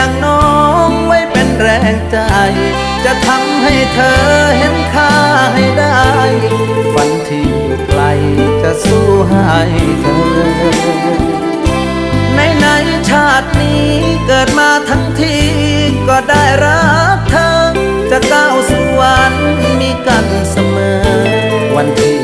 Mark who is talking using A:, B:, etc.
A: อย่างน้องไว้เป็นแรงใจ จะทำให้เธอเห็นค่าให้ได้ ฝันที่อยู่ไกลจะสู้ให้เธอ ในในชาตินี้เกิดมาทั้งทีก็ได้รักเธอ จะก้าวสู่วันมีกันเสมอ วันที่